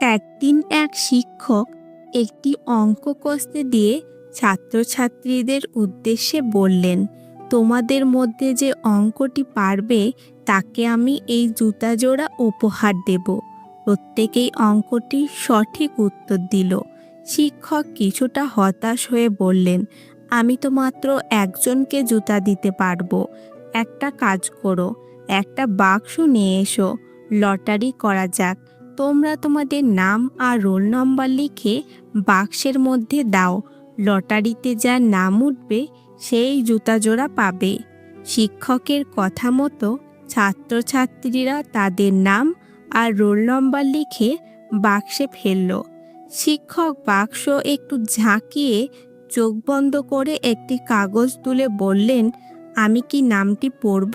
একদিন এক শিক্ষক একটি অঙ্ক কষতে দিয়ে ছাত্রছাত্রীদের উদ্দেশ্যে বললেন, তোমাদের মধ্যে যে অঙ্কটি পারবে, তাকে আমি এই জুতা জোড়া উপহার দেব। প্রত্যেকেই অঙ্কটি সঠিক উত্তর দিল। শিক্ষক কিছুটা হতাশ হয়ে বললেন, আমি তো মাত্র একজনকে জুতা দিতে পারব। একটা কাজ করো, একটা বাক্স নিয়ে এসো, লটারি করা যাক। তোমরা তোমাদের নাম আর রোল নম্বর লিখে বাক্সের মধ্যে দাও। লটারিতে যার নাম উঠবে, সেই জুতা জোড়া পাবে। শিক্ষকের কথা মতো ছাত্রছাত্রীরা তাদের নাম আর রোল নম্বর লিখে বাক্সে ফেলল। শিক্ষক বাক্স একটু ঝাঁকিয়ে চোখ বন্ধ করে একটি কাগজ তুলে বললেন, আমি কি নামটি পড়ব?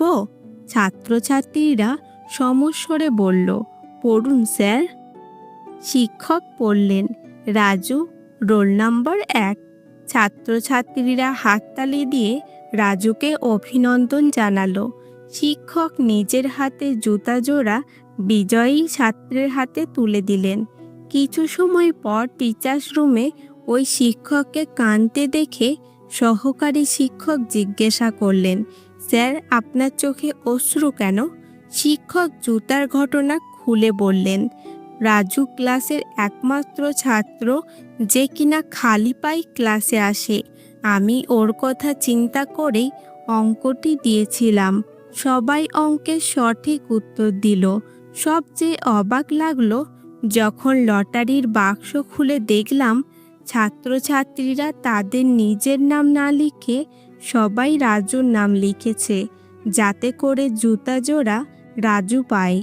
ছাত্রছাত্রীরা সমস্বরে বলল পড়ুন, স্যার। শিক্ষক পড়লেন। রাজু, রোল নম্বর এক। ছাত্রছাত্রীরা হাততালি দিয়ে রাজুকে অভিনন্দন জানালো। শিক্ষক নিজের হাতে জুতা জোড়া বিজয়ী ছাত্রের হাতে তুলে দিলেন। কিছু সময় পর টিচার্স রুমে ওই শিক্ষককে কাঁদতে দেখে সহকারী শিক্ষক জিজ্ঞাসা করলেন, স্যার, আপনার চোখে অশ্রু কেন? শিক্ষক জুতার ঘটনা খুলে বললেন, রাজু ক্লাসের একমাত্র ছাত্র যে কিনা খালি পাই ক্লাসে আসে। আমি ওর কথা চিন্তা করেই অঙ্কটি দিয়েছিলাম। সবাই অঙ্কের সঠিক উত্তর দিল। সবচেয়ে অবাক লাগল, যখন লটারির বাক্স খুলে দেখলাম, ছাত্রছাত্রীরা তাদের নিজের নাম না লিখে সবাই রাজুর নাম লিখেছে, যাতে করে জুতা জোড়া রাজু পায়।